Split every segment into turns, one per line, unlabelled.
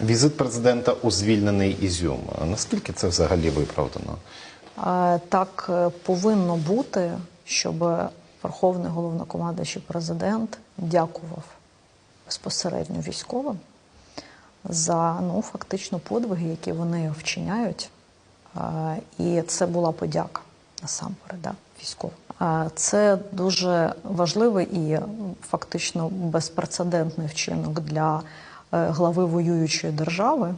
Візит президента у звільнений Ізюм. Наскільки це взагалі виправдано?
Так е, повинно бути, щоб Верховний головнокомандуючий президент дякував безпосередньо військовим за ну, фактично подвиги, які вони вчиняють. І це була подяка насамперед да, військовим. Це дуже важливий і фактично безпрецедентний вчинок для глави воюючої держави.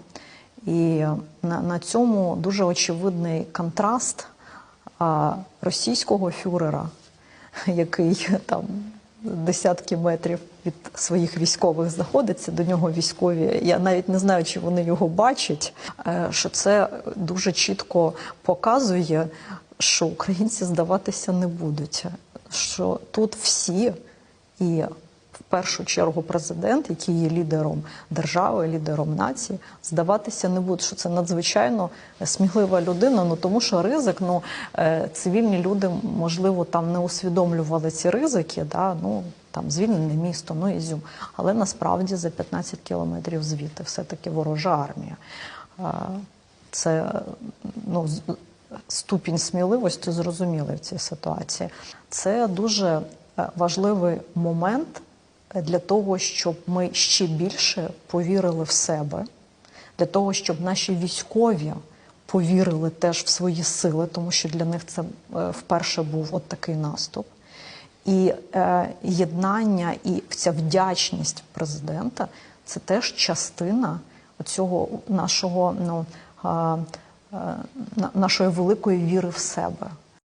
І на, на цьому дуже очевидний контраст а, російського фюрера, який там десятки метрів від своїх військових знаходиться, до нього військові. Я навіть не знаю, чи вони його бачать. е, Що це дуже чітко показує, що українці здаватися не будуть. Що тут всі і в першу чергу президент, який є лідером держави, лідером нації, здаватися не буде, що це надзвичайно смілива людина. Ну тому що ризик, ну е, цивільні люди, можливо, там не усвідомлювали ці ризики. Да, ну там звільнене місто, ну Ізюм. Але насправді за 15 кілометрів звідти все-таки ворожа армія. Е, Це ну, ступінь сміливості зрозумілий в цій ситуації. Це дуже е, важливий момент для того, щоб ми ще більше повірили в себе, для того, щоб наші військові повірили теж в свої сили, тому що для них це е, вперше був от такий наступ. І е, єднання і ця вдячність президента це теж частина цього нашого ну, а, е, нашої великої віри в себе.